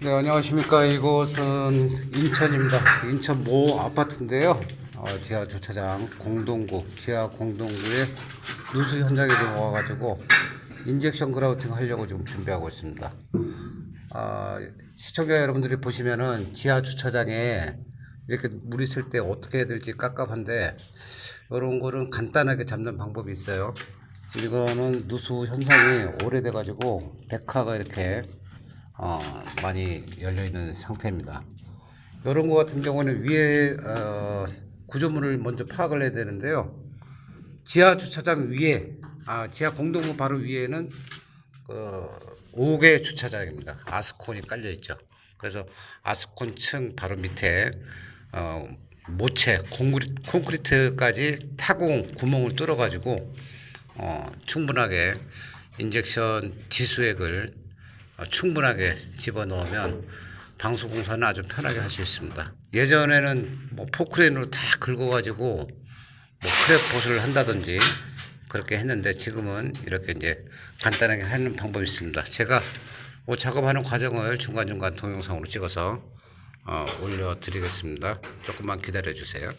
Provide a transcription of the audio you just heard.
네, 안녕하십니까. 이곳은 인천입니다. 인천 모 아파트인데요. 어, 지하 주차장 공동구, 지하 공동구에 누수 현장에 좀 와가지고 인젝션 그라우팅 하려고 지금 준비하고 있습니다. 아, 시청자 여러분들이 보시면은 지하 주차장에 이렇게 물이 있을 때 어떻게 해야 될지 깝깝한데 이런 거는 간단하게 잡는 방법이 있어요. 지금 이거는 누수 현상이 오래돼가지고 백화가 이렇게 어, 많이 열려 있는 상태입니다. 이런 거 같은 경우는 위에 어, 구조물을 먼저 파악을 해야 되는데요. 지하 주차장 위에 아 지하 공동구 바로 위에는 그 5개 주차장입니다. 아스콘이 깔려 있죠. 그래서 아스콘 층 바로 밑에 어, 모체 콘크리트, 콘크리트까지 타공 구멍을 뚫어 가지고 어, 충분하게 인젝션 지수액을 어, 충분하게 집어넣으면 방수 공사는 아주 편하게 할 수 있습니다. 예전에는 뭐 포크레인으로 다 긁어가지고 뭐 크랩 보수를 한다든지 그렇게 했는데 지금은 이렇게 이제 간단하게 하는 방법이 있습니다. 제가 뭐 작업하는 과정을 중간중간 동영상으로 찍어서 어, 올려드리겠습니다. 조금만 기다려 주세요.